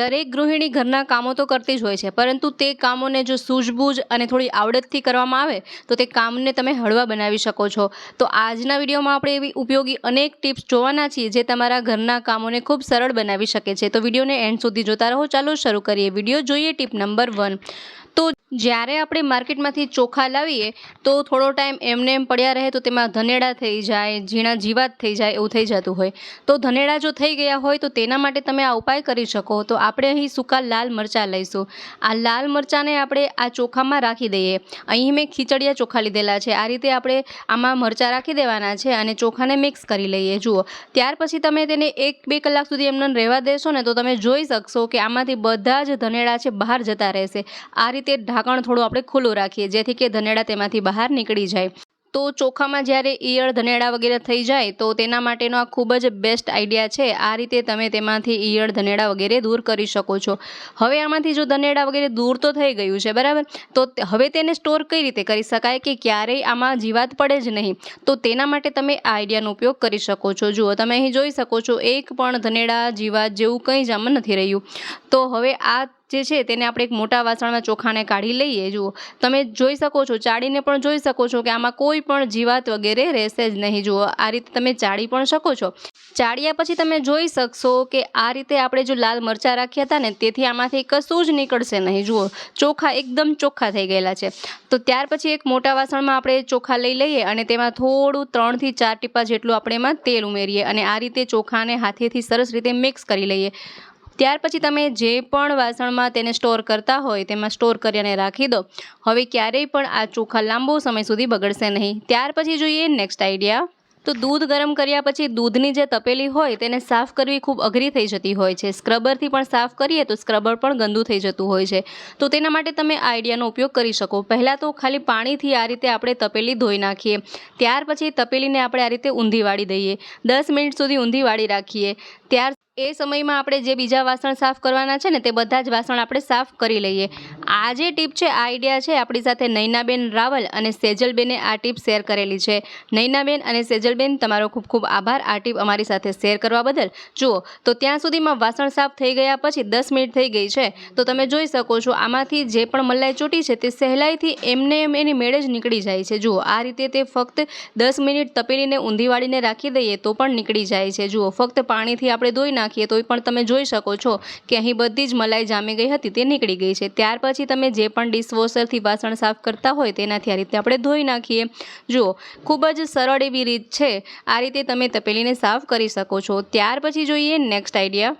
દરેક ગૃહિણી ઘરના કામો તો કરતી જ હોય છે, પરંતુ તે કામોને જો સૂઝબૂઝ અને થોડી આવડતથી કરવામાં આવે, તો તે કામને તમે હળવા બનાવી શકો છો. તો આજના વિડીયોમાં આપણે એવી ઉપયોગી અનેક ટિપ્સ જોવાના છીએ, જે તમારા ઘરના કામોને ખૂબ સરળ બનાવી શકે છે. તો વિડીયોને એન્ડ સુધી જોતા રહો. ચાલો શરૂ કરીએ. વીડિયો જોઈએ ટીપ નંબર વન. તો જ્યારે આપણે માર્કેટમાંથી ચોખા લાવીએ, તો થોડો ટાઈમ એમને એમ પડ્યા રહે તો તેમાં ધનેડા થઈ જાય, ઝીણા જીવાત થઈ જાય, એવું થઈ જતું હોય. તો ધનેડા જો થઈ ગયા હોય તો તેના માટે તમે આ ઉપાય કરી શકો. તો આપણે અહીં સૂકા લાલ મરચાં લઈશું. આ લાલ મરચાંને આપણે આ ચોખામાં રાખી દઈએ. અહીં મેં ખીચડિયા ચોખા લીધેલા છે. આ રીતે આપણે આમાં મરચાં રાખી દેવાના છે અને ચોખાને મિક્સ કરી લઈએ. જુઓ, ત્યાર પછી તમે તેને એક બે કલાક સુધી એમને રહેવા દેશો ને તો તમે જોઈ શકશો કે આમાંથી બધા જ ધનેડા છે બહાર જતા રહેશે. આ રીતે ઢાંકણ થોડું આપણે ખુલ્લું રાખીએ, જેથી કે ધનેડા તેમાંથી બહાર નીકળી જાય. તો ચોખામાં જ્યારે ઈયળ ધનેડા વગેરે થઈ જાય, તો તેના માટેનો આ ખૂબ જ બેસ્ટ આઈડિયા છે. આ રીતે તમે તેમાંથી ઈયળ ધનેડા વગેરે દૂર કરી શકો છો. હવે આમાંથી જો ધનેડા વગેરે દૂર તો થઈ ગયું છે, બરાબર? તો હવે તેને સ્ટોર કઈ રીતે કરી શકાય કે ક્યારેય આમાં જીવાત પડે જ નહીં? તો તેના માટે તમે આ આઈડિયાનો ઉપયોગ કરી શકો છો. જુઓ, તમે અહીં જોઈ શકો છો, એક પણ ધનેડા જીવાત જેવું કંઈ જ આમાં નથી રહ્યું. તો હવે આ જે છે તેને આપણે એક મોટા વાસણમાં ચોખાને કાઢી લઈએ. જુઓ, તમે જોઈ શકો છો, ચાળીને પણ જોઈ શકો છો કે આમાં કોઈ પણ જીવાત વગેરે રહેશે જ નહીં. જુઓ, આ રીતે તમે ચાળી પણ શકો છો. ચાળ્યા પછી તમે જોઈ શકશો કે આ રીતે આપણે જો લાલ મરચાં રાખ્યા હતા ને, તેથી આમાંથી કશું જ નીકળશે નહીં. જુઓ, ચોખા એકદમ ચોખ્ખા થઈ ગયેલા છે. તો ત્યાર પછી એક મોટા વાસણમાં આપણે ચોખા લઈ લઈએ અને તેમાં થોડું ત્રણથી ચાર ટીપા જેટલું આપણે એમાં તેલ ઉમેરીએ અને આ રીતે ચોખાને હાથેથી સરસ રીતે મિક્સ કરી લઈએ. ત્યાર પછી તમે જે પણ વાસણમાં તેને સ્ટોર કરતા હોય તેમાં સ્ટોર કરીને રાખી દો. હવે ક્યારેય પણ આ ચોખા લાંબો સમય સુધી બગડશે નહીં. ત્યાર પછી જોઈએ નેક્સ્ટ આઈડિયા તો દૂધ ગરમ કર્યા પછી દૂધની જે તપેલી હોય તેને સાફ કરવી ખૂબ અઘરી થઈ જતી હોય છે. સ્ક્રબરથી પણ સાફ કરીએ તો સ્ક્રબર પણ ગંદુ થઈ જતું હોય છે. તો તેના માટે તમે આ આઈડિયાનો ઉપયોગ કરી શકો. પહેલાં તો ખાલી પાણીથી આ રીતે આપણે તપેલી ધોઈ નાખીએ. ત્યાર પછી તપેલીને આપણે આ રીતે ઊંધી વાળી દઈએ. દસ મિનિટ સુધી ઊંધી વાળી રાખીએ. ત્યાર એ સમયમાં આપણે જે બીજા વાસણ સાફ કરવાના છે ને, તે બધા જ વાસણ આપણે સાફ કરી લઈએ. આ જે ટીપ છે, આ આઈડિયા છે, આપણી સાથે નૈનાબેન રાવલ અને સેજલબેને આ ટીપ શેર કરેલી છે. નૈનાબેન અને સેજલબેન, તમારો ખૂબ ખૂબ આભાર. આ ટીપ અમારી સાથે શેર કરવા બદલ. જુઓ, તો ત્યાં સુધીમાં વાસણ સાફ થઈ ગયા પછી દસ મિનિટ થઈ ગઈ છે. તો તમે જોઈ શકો છો, આમાંથી જે પણ મલાઈ ચોટી છે, તે સહેલાઈથી એમને એમ એની મેળે જ નીકળી જાય છે. જુઓ, આ રીતે તે ફક્ત દસ મિનિટ તપેલીને ઊંધી વાળીને રાખી દઈએ તો પણ નીકળી જાય છે. જુઓ, ફક્ત પાણીથી આપણે ધોઈ નાખીએ તોય પણ તમે જોઈ શકો છો કે અહીં બધી જ મલાઈ જામી ગઈ હતી, તે નીકળી ગઈ છે. ત્યાર પછી તમે જે પણ ડિશવોશરથી વાસણ સાફ કરતા હોય તેનાથી આ રીતે આપણે ધોઈ નાખીએ. જુઓ, ખૂબ જ સરળ એવી રીત છે. આ રીતે તમે તપેલીને સાફ કરી શકો છો. ત્યાર પછી જોઈએ નેક્સ્ટ આઈડિયા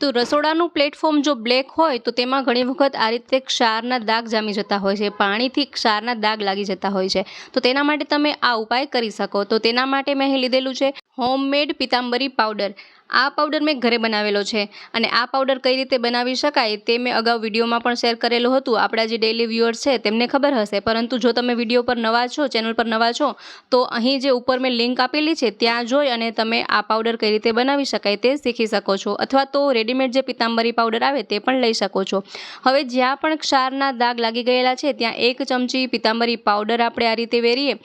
તો રસોડાનું પ્લેટફોર્મ જો બ્લેક હોય, તો તેમાં ઘણી વખત આ રીતે ક્ષારના દાગ જામી જતા હોય છે. પાણીથી ક્ષારના દાગ લાગી જતા હોય છે. તો તેના માટે તમે આ ઉપાય કરી શકો. તો તેના માટે મેં લીધેલું છે હોમમેડ પિતાંબરી પાવડર. આ પાવડર મેં ઘરે બનાવેલો છે અને આ પાવડર કઈ રીતે બનાવી શકાય તે મેં અગાઉ વિડીયોમાં પણ શેર કરેલું હતું. આપણા જે ડેલી વ્યુઅર્સ છે તેમને ખબર હશે. પરંતુ જો તમે વીડિયો પર નવા છો ચેનલ પર નવા છો, તો અહીં જે ઉપર મેં લિંક આપેલી છે ત્યાં જોઈ અને તમે આ પાવડર કઈ રીતે બનાવી શકાય તે શીખી શકો છો. અથવા તો રેડીમેડ જે પિતાંબરી પાવડર આવે તે પણ લઈ શકો છો. હવે જ્યાં પણ ક્ષારના દાગ લાગી ગયેલા છે, ત્યાં એક ચમચી પિતાંબરી પાવડર આપણે આ રીતે વેરીએ.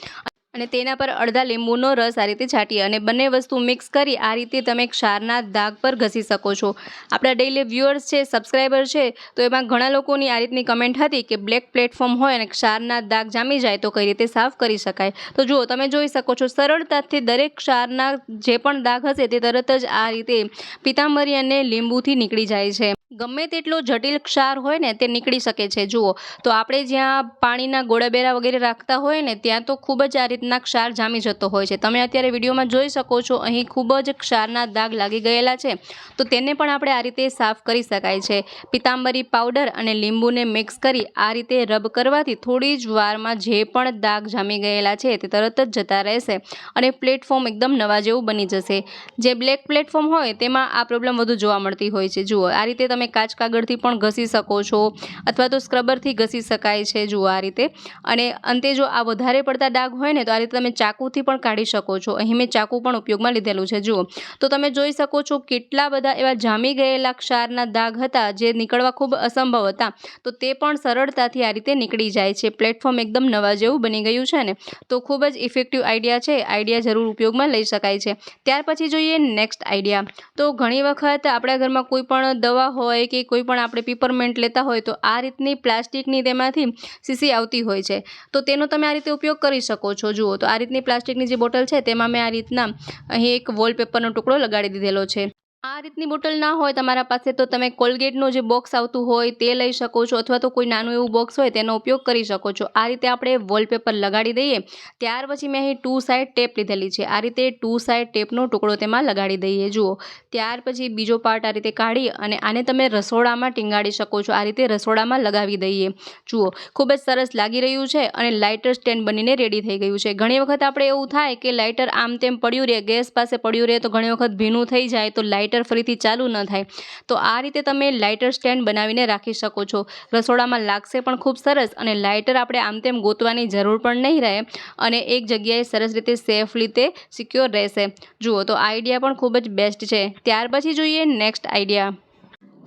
અને તેના પર અડધા લીંબુનો રસ આ રીતે છાંટી અને બંને વસ્તુ મિક્સ કરી આ રીતે તમે ક્ષારના દાગ પર ઘસી શકો છો. આપણા ડેઇલી વ્યૂઅર્સ છે સબસ્ક્રાઈબર છે, તો એમાં ઘણા લોકોની આ રીતની કમેન્ટ હતી કે બ્લેક પ્લેટફોર્મ હોય અને ક્ષારના દાગ જામી જાય તો કઈ રીતે સાફ કરી શકાય. તો જુઓ, તમે જોઈ શકો છો સરળતાથી દરેક ક્ષારના જે પણ દાગ હશે તે તરત જ આ રીતે પિતાંબરી અને લીંબુથી નીકળી જાય છે. ગમે તેટલો જટિલ ક્ષાર હોય ને તે નીકળી શકે છે. જુઓ, તો આપણે જ્યાં પાણીના ગોળાબેરા વગેરે રાખતા હોય ને ત્યાં તો ખૂબ જ આ રીતના ક્ષાર જામી જતો હોય છે. તમે અત્યારે વિડીયોમાં જોઈ શકો છો, અહીં ખૂબ જ ક્ષારના દાગ લાગી ગયેલા છે. તો તેને પણ આપણે આ રીતે સાફ કરી શકાય છે. પિતાંબરી પાવડર અને લીંબુને મિક્સ કરી આ રીતે રબ કરવાથી થોડી જ વારમાં જે પણ દાગ જામી ગયેલા છે તે તરત જ જતા રહેશે અને પ્લેટફોર્મ એકદમ નવા જેવું બની જશે. જે બ્લેક પ્લેટફોર્મ હોય તેમાં આ પ્રોબ્લેમ વધુ જોવા મળતી હોય છે. જુઓ, આ રીતે તમે કાચ કાગળથી પણ ઘસી શકો છો અથવા તો સ્ક્રબરથી ઘસી શકાય છે. જુઓ આ રીતે. અને અંતે જો આ વધારે પડતા ડાઘ હોય ને તો આ રીતે તમે ચાકુથી પણ કાઢી શકો છો. અહીં મેં ચાકુ પણ ઉપયોગમાં લીધેલું છે. જુઓ. તો તમે જોઈ શકો છો કેટલા બધા એવા જામી ગયેલા ક્ષારના દાગ હતા જે નીકળવા ખૂબ અસંભવ હતા. તો તે પણ સરળતાથી આ રીતે નીકળી જાય છે. પ્લેટફોર્મ એકદમ નવા જેવું બની ગયું છે ને? તો ખૂબ જ ઇફેક્ટિવ આઈડિયા છે. આઈડિયા જરૂર ઉપયોગમાં લઈ શકાય છે. ત્યાર પછી જોઈએ નેક્સ્ટ આઈડિયા. તો ઘણી વખત આપણા ઘરમાં કોઈ પણ દવા હોય કે કોઈ પણ આપણે પીપરમેન્ટ લેતા હોય તો આ રીતની પ્લાસ્ટિકની તેમાંથી સીસી આવતી હોય છે. તો તેનો તમે આ રીતે ઉપયોગ કરી શકો છો. જુઓ તો આ રીતની પ્લાસ્ટિકની જે બોટલ છે તેમાં મેં આ રીતના અહીં એક વોલપેપરનો ટુકડો લગાડી દીધેલો છે. આ રીતની બોટલ ના હોય તમારા પાસે તો તમે કોલગેટનું જે બોક્સ આવતું હોય તે લઈ શકો છો અથવા તો કોઈ નાનું એવું બોક્સ હોય તેનો ઉપયોગ કરી શકો છો. આ રીતે આપણે વોલપેપર લગાડી દઈએ. ત્યાર પછી મેં અહીં ટુ સાઈડ ટેપ લીધેલી છે. આ રીતે ટુ સાઈડ ટેપનો ટુકડો તેમાં લગાડી દઈએ. જુઓ. ત્યાર પછી બીજો પાર્ટ આ રીતે કાઢી અને આને તમે રસોડામાં ટીંગાડી શકો છો. આ રીતે રસોડામાં લગાવી દઈએ. જુઓ. ખૂબ જ સરસ લાગી રહ્યું છે અને લાઇટર સ્ટેન્ડ બનીને રેડી થઈ ગયું છે. ઘણી વખત આપણે એવું થાય કે લાઇટર આમ તેમ પડ્યું રહે, ગેસ પાસે પડ્યું રહે તો ઘણી વખત ભીનું થઈ જાય તો લાઇટર ફરીથી ચાલુ ન થાય. તો આ રીતે તમે લાઇટર સ્ટેન્ડ બનાવીને રાખી શકો છો. રસોડામાં લાગશે પણ ખૂબ સરસ અને લાઇટર આપણે આમ તેમ ગોતવાની જરૂર પણ નહીં રહે અને એક જગ્યાએ સરસ રીતે સેફ રીતે સિક્યોર રહેશે. જુઓ, તો આઈડિયા પણ ખૂબ જ બેસ્ટ છે. ત્યાર પછી જોઈએ નેક્સ્ટ આઈડિયા.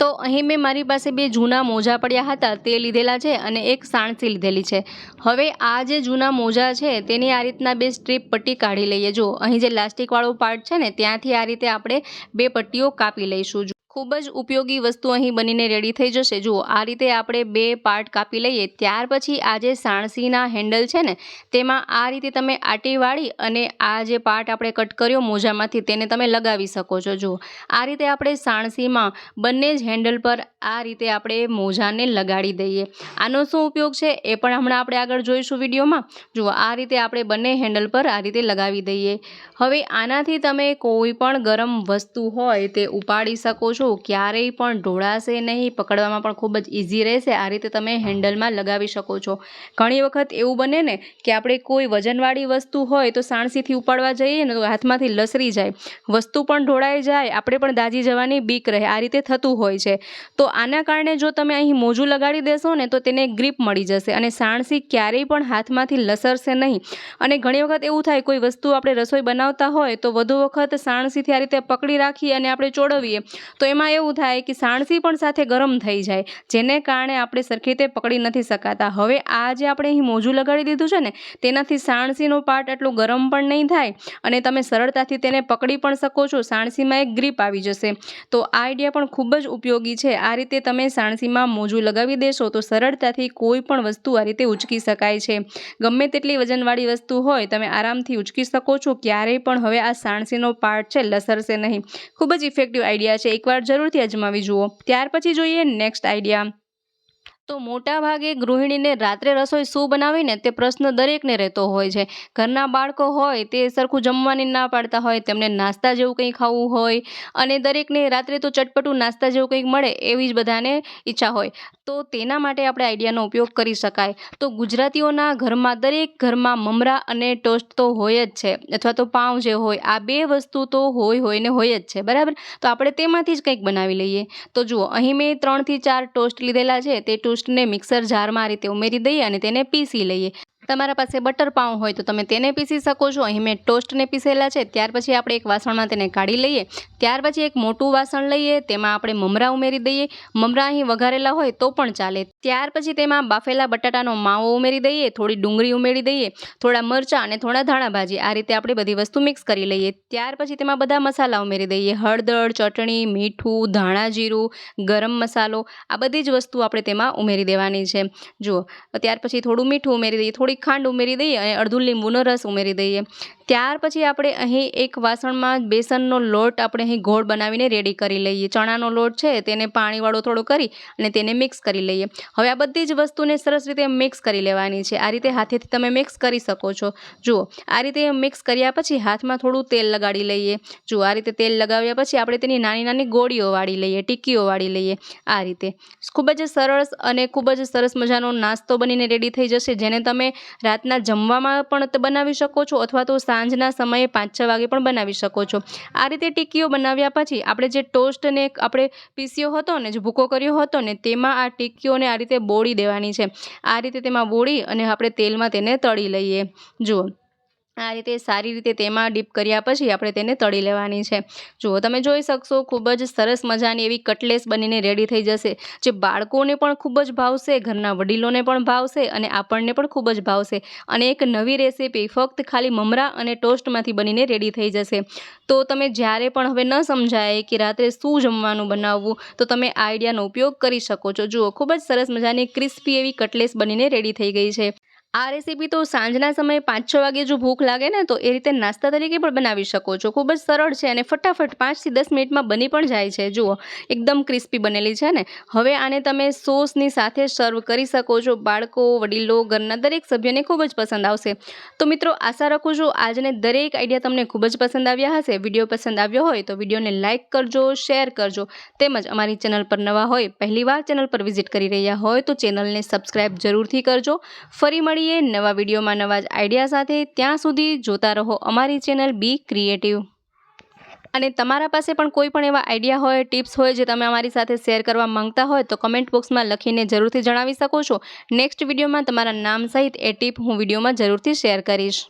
તો અહીં મેં મારી પાસે બે જૂના મોજા પડ્યા હતા, તે લીધેલા છે અને એક સાણસી લીધેલી છે. હવે આ જે જૂના મોજા છે, તેની આ રીતના બે સ્ટ્રીપ પટ્ટી કાઢી લઈએ. જો અહીં જે લાસ્ટિકવાળો પાર્ટ છે ને, ત્યાંથી આ રીતે આપણે બે પટ્ટીઓ કાપી લઈશું. ખૂબ જ ઉપયોગી વસ્તુ અહીં બનીને રેડી થઈ જશે. જુઓ, આ રીતે આપણે બે પાર્ટ કાપી લઈએ, ત્યાર પછી આ જે સાણસીના હેન્ડલ છે ને, તેમાં આ રીતે તમે આટી વાળી અને આ જે પાર્ટ આપણે કટ કર્યો મોજામાંથી, તેને તમે લગાવી શકો છો. જુઓ, આ રીતે આપણે સાણસીમાં બંને જ હેન્ડલ પર આ રીતે આપણે મોજાને લગાડી દઈએ. આનો શું ઉપયોગ છે એ પણ હમણાં આપણે આગળ જોઈશું વિડીયોમાં. જુઓ, આ રીતે આપણે બંને હેન્ડલ પર આ રીતે લગાવી દઈએ. હવે આનાથી તમે કોઈ પણ ગરમ વસ્તુ હોય તે ઉપાડી શકો છો. ક્યારેય પણ ઢોળાશે નહીં, પકડવામાં પણ ખૂબ જ ઇઝી રહેશે. આ રીતે તમે હેન્ડલમાં લગાવી શકો છો. ઘણી વખત એવું બને ને કે આપણે કોઈ વજનવાળી વસ્તુ હોય તો સાણસીથી ઉપાડવા જઈએ ને તો હાથમાંથી લસરી જાય. વસ્તુ પણ ઢોળાઈ જાય, આપણે પણ દાજી જવાની બીક રહે. આ રીતે થતું હોય છે. તો આના કારણે જો તમે અહીં મોજું લગાડી દેશો ને તો તેને ગ્રીપ મળી જશે અને સાણસી ક્યારેય પણ હાથમાંથી લસરશે નહીં. અને ઘણી વખત એવું થાય, કોઈ વસ્તુ આપણે રસોઈ બનાવતા હોય તો વધુ વખત સાણસીથી આ રીતે પકડી રાખી અને આપણે ચોડવીએ તો એમાં એવું થાય કે સાણસી પણ સાથે ગરમ થઈ જાય, જેને કારણે આપણે સરખી રીતે પકડી નથી શકાતા. હવે આ જે આપણે અહીં મોજું લગાડી દીધું છે ને, તેનાથી સાણસીનો પાર્ટ એટલો ગરમ પણ નહીં થાય અને તમે સરળતાથી તેને પકડી પણ શકો છો. સાણસીમાં એક ગ્રીપ આવી જશે. તો આ આઈડિયા પણ ખૂબ જ ઉપયોગી છે. આ રીતે તમે સાણસીમાં મોજું લગાવી દેશો તો સરળતાથી કોઈ પણ વસ્તુ આ રીતે ઉચકી શકાય છે. ગમે તેટલી વજનવાળી વસ્તુ હોય તમે આરામથી ઉચકી શકો છો, ક્યારેય પણ હવે આ સાણસીનો પાર્ટ છે, લસરશે નહીં. ખૂબ જ ઇફેક્ટિવ આઈડિયા છે. એકવાર જરૂરથી અજમાવી જુઓ. ત્યાર પછી જોઈએ નેક્સ્ટ આઈડિયા તો મોટા ભાગે ગૃહિણીને રાત્રે રસોઈ શું બનાવીને તે પ્રશ્ન દરેકને રહેતો હોય છે. ઘરના બાળકો હોય તે સરખું જમવાની ના પાડતા હોય, તેમને નાસ્તા જેવું કંઈ ખાવું હોય અને દરેકને રાત્રે તો ચટપટું નાસ્તા જેવું કંઈક મળે એવી જ બધાને ઈચ્છા હોય. તો તેના માટે આપણે આઈડિયાનો ઉપયોગ કરી શકાય. તો ગુજરાતીઓના ઘરમાં દરેક ઘરમાં મમરા અને ટોસ્ટ તો હોય જ છે અથવા તો પાઉં જે હોય, આ બે વસ્તુ તો હોય હોય ને હોય જ છે. બરાબર? તો આપણે તેમાંથી જ કંઈક બનાવી લઈએ. તો જુઓ, અહીં મેં ત્રણથી ચાર ટોસ્ટ લીધેલા છે. તે ટોસ્ટને મિક્સર જારમાં આ રીતે ઉમેરી દઈએ અને તેને પીસી લઈએ. તમારા પાસે બટર પાઉં હોય તો તમે તેને પીસી શકો છો. અહીં મેં ટોસ્ટને પીસેલા છે. ત્યાર પછી આપણે એક વાસણમાં તેને કાઢી લઈએ. ત્યાર પછી એક મોટું વાસણ લઈએ. તેમાં આપણે મમરા ઉમેરી દઈએ. મમરા અહીં વઘારેલા હોય તો પણ ચાલે. ત્યાર પછી તેમાં બાફેલા બટાટાનો માવો ઉમેરી દઈએ. થોડી ડુંગળી ઉમેરી દઈએ. થોડા મરચાં અને થોડા ધાણા ભાજી. આ રીતે આપણે બધી વસ્તુ મિક્સ કરી લઈએ. ત્યાર પછી તેમાં બધા મસાલા ઉમેરી દઈએ. હળદર, ચટણી, મીઠું, ધાણા જીરું, ગરમ મસાલો. આ બધી જ વસ્તુ આપણે તેમાં ઉમેરી દેવાની છે. જુઓ. ત્યાર પછી થોડું મીઠું ઉમેરી દઈએ. થોડી ખાંડ ઉમેરી દઈએ અને અડધું લીંબુનો રસ ઉમેરી દઈએ. ત્યાર પછી આપણે અહીં એક વાસણમાં બેસનનો લોટ આપણે અહીં ગોળ બનાવીને રેડી કરી લઈએ. ચણાનો લોટ છે, તેને પાણીવાળો થોડો કરી અને તેને મિક્સ કરી લઈએ. હવે આ બધી જ વસ્તુને સરસ રીતે મિક્સ કરી લેવાની છે. આ રીતે હાથેથી તમે મિક્સ કરી શકો છો. જુઓ, આ રીતે મિક્સ કર્યા પછી હાથમાં થોડું તેલ લગાડી લઈએ. જુઓ, આ રીતે તેલ લગાવ્યા પછી આપણે તેની નાની નાની ગોળીઓ વાળી લઈએ, ટીકીઓ વાળી લઈએ. આ રીતે. ખૂબ જ સરસ અને ખૂબ જ સરસ મજાનો નાસ્તો બનીને રેડી થઈ જશે, જેને તમે રાતના જમવામાં પણ બનાવી શકો છો અથવા તો સાંજના સમયે પાંચ છ વાગે પણ બનાવી શકો છો. આ રીતે ટિક્કીઓ બનાવ્યા પછી આપણે જે ટોસ્ટને આપણે પીસ્યો હતો ને, જે ભૂકો કર્યો હતો ને, તેમાં આ ટિક્કીઓને આ રીતે બોળી દેવાની છે. આ રીતે તેમાં બોળી અને આપણે તેલમાં તેને તળી લઈએ. જુઓ. આ રીતે સારી રીતે તેમાં ડીપ કર્યા પછી આપણે તેને તળી લેવાની છે. જુઓ, તમે જોઈ શકશો, ખૂબ જ સરસ મજાની એવી કટલેસ બનીને રેડી થઈ જશે, જે બાળકોને પણ ખૂબ જ ભાવશે, ઘરના વડીલોને પણ ભાવશે અને આપણને પણ ખૂબ જ ભાવશે અને એક નવી રેસીપી ફક્ત ખાલી મમરા અને ટોસ્ટમાંથી બનીને રેડી થઈ જશે. તો તમે જ્યારે પણ હવે ન સમજાય કે રાત્રે શું જમવાનું બનાવવું, તો તમે આઈડિયાનો ઉપયોગ કરી શકો છો. જુઓ, ખૂબ જ સરસ મજાની ક્રિસ્પી એવી કટલેસ બનીને રેડી થઈ ગઈ છે. આ રેસીપી તો સાંજના સમયે પાંચ છ વાગે જો ભૂખ લાગે ને, તો એ રીતે નાસ્તા તરીકે પણ બનાવી શકો છો. ખૂબ જ સરળ છે અને ફટાફટ પાંચથી દસ મિનિટમાં બની પણ જાય છે. જુઓ, એકદમ ક્રિસ્પી બનેલી છે ને. હવે આને તમે સોસની સાથે સર્વ કરી શકો છો. બાળકો, વડીલો, ઘરના દરેક સભ્યને ખૂબ જ પસંદ આવશે. તો મિત્રો, આશા રાખું છું આજને દરેક આઈડિયા તમને ખૂબ જ પસંદ આવ્યા હશે. વીડિયો પસંદ આવ્યો હોય તો વિડીયોને લાઇક કરજો, શેર કરજો. તેમજ અમારી ચેનલ પર નવા હોય, પહેલીવાર ચેનલ પર વિઝિટ કરી રહ્યા હોય તો ચેનલને સબસ્ક્રાઈબ જરૂરથી કરજો. ફરી મળીએ નવા વિડીયોમાં નવા જ આઈડિયા સાથે. ત્યાં સુધી જોતા રહો અમારી ચેનલ બી ક્રિએટિવ. અને તમારા પાસે પણ કોઈ પણ એવા આઈડિયા હોય, ટિપ્સ હોય જે તમે અમારી સાથે શેર કરવા માંગતા હોય તો કમેન્ટ બોક્સમાં લખીને જરૂરથી જણાવી શકો છો. નેક્સ્ટ વિડીયોમાં તમારા નામ સહિત એ ટીપ હું વિડીયોમાં જરૂરથી શેર કરીશ.